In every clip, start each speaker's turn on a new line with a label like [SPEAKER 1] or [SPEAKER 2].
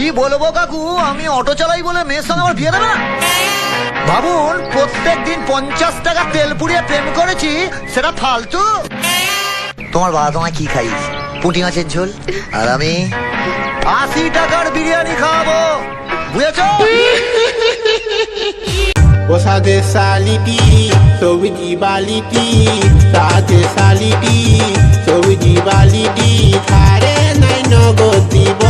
[SPEAKER 1] কি বলব কাকু? আমি অটো চালাই বলে মেয়ের সঙ্গে আমার বিয়ে দেবে না। ভাবুন প্রত্যেক দিন পঞ্চাশ টাকা তেল পুড়িয়ে প্রেম করেছি, সেটা ফালতু। তোমার বাবা তোমায় কি খাইস পুঁটি মাছের ঝোল? আর আমি আশি টাকার বিরিয়ানি খাওয়াবো। বুঝেছ?
[SPEAKER 2] ও সাদে সালিটি সবজি বালিটি সাদে সালিটি সবজি বালিটি খারে নাই নগদ দিব।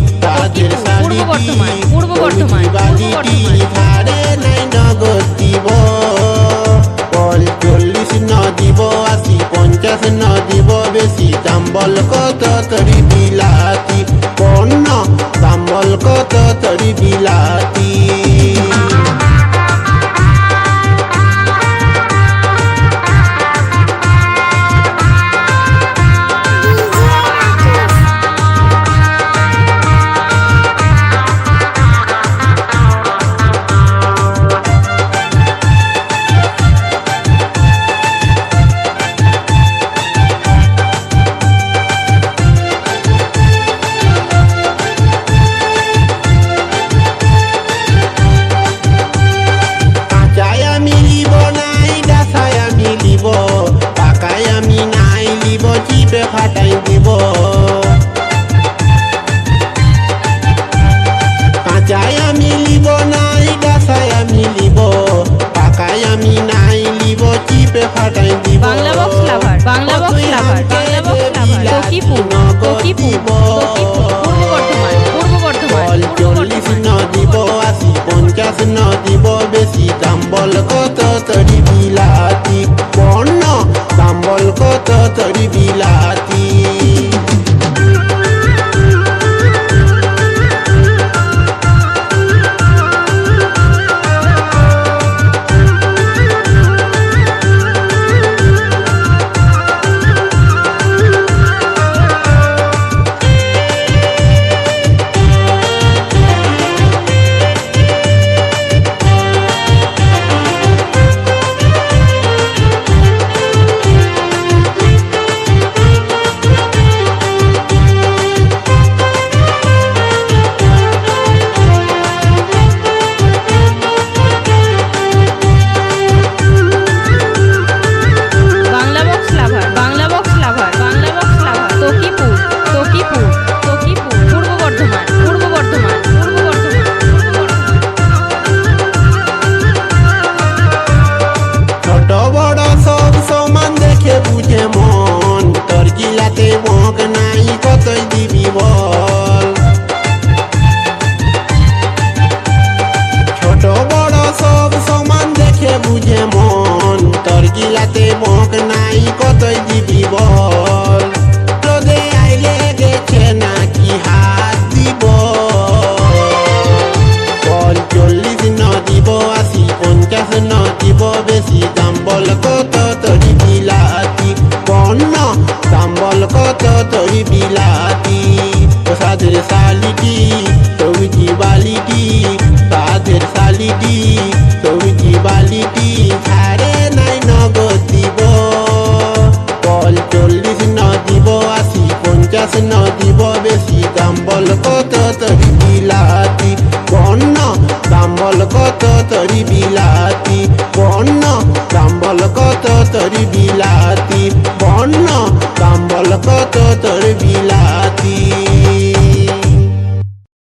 [SPEAKER 3] লক্ষ্মীপুর, পূর্ব বর্ধমান, পূর্ব বর্ধমান, পূর্ব বর্ধমান।
[SPEAKER 2] ধারে নাই নগদ দিব বল চল্লিশ ন দিব আশি পঞ্চাশ ন দিব বেশি চাম্বল কত তরি বিলাতি। পণ্য চাম্বল কত তরি বিলাতি। কাঁচায় আমি লিব নাই ডাসায় আমি লিব পাকায় আমি নাই লিব চিপে ফাটাই দিব।
[SPEAKER 3] Bangla box lover, Bangla box lover, Bangla box lover, Lakshmipur, Lakshmipur, Lakshmipur, Purba Bardhaman, Purba Bardhaman,
[SPEAKER 2] চল্লিশ ন দিব আশি পঞ্চাশ ন দিব প্রসাদের শালিটি সবজি বালিটি সাদের শালিটি সবজি বালিটি ছাড়ে নাই নগদ দিব, বল চল্লিশ ন দিব, আশি পঞ্চাশ ন দিব, বেশি দাম বল কত তরি বিলাতি? পণ্য দাম বল কত তরি বিলাতি? পণ্য দাম বল কত তরি বিলাতি? পণ্য দাম বল কত তরি বিলাতি?